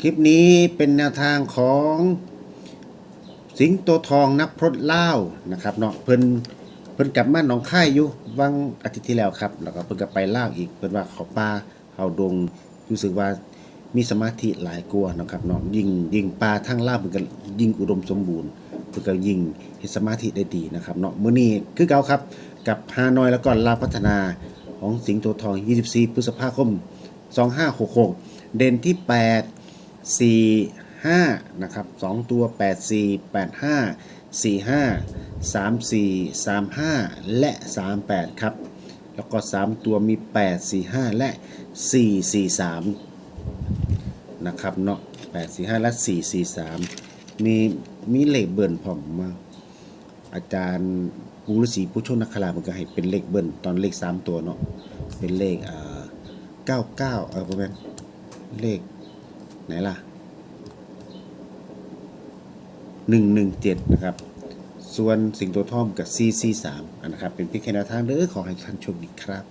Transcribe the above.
คลิปนี้เป็นแนวทางของสิงโตทองนักพรตเล่านะครับเนาะเพิ่นเพิ่นกลับมาหนองค่ายอยู่วังอาทิตย์ที่แล้วครับ แล้วก็เพิ่นก็ไปเล่าอีก เพิ่นว่าเขาป่าเขาดงรู้สึกว่ามีสมาธิหลายกลัวนะครับเนาะยิงยิงปลาทั้งล่าเพิ่นก็ยิงอุดมสมบูรณ์เพิ่นก็ยิงเฮ็ดสมาธิได้ดีนะครับเนาะมื้อนี้คือเก่าครับกับฮานอยแล้วก็ลาพัฒนาของสิงโตทอง 24 พฤษภาคม 2566 เด่นที่ 8 4 5นะครับ2ตัว 8 4 8 5 4 5 3 4 3 5 และ 38 ครับ แล้วก็ 3 ตัวมี 8 4 5 และ 4 4 3 นะครับเนาะ8 4 5 และ 4 4 3 มีมีเลขเบิ่นพร้อมมา อาจารย์ปูฤษีผู้ชคนักขลามันก็ให้เป็นเลขเบิ่นตอนเลข 3 ตัวเนาะเป็นเลขอ่า99เออประมาณเลข ไหนล่ะ117นะครับ ส่วนสิงโตทอมกับ CC3 อันนะครับ เป็นเพียงแค่แนวทางเด้อขอให้ท่านโชคดีครับ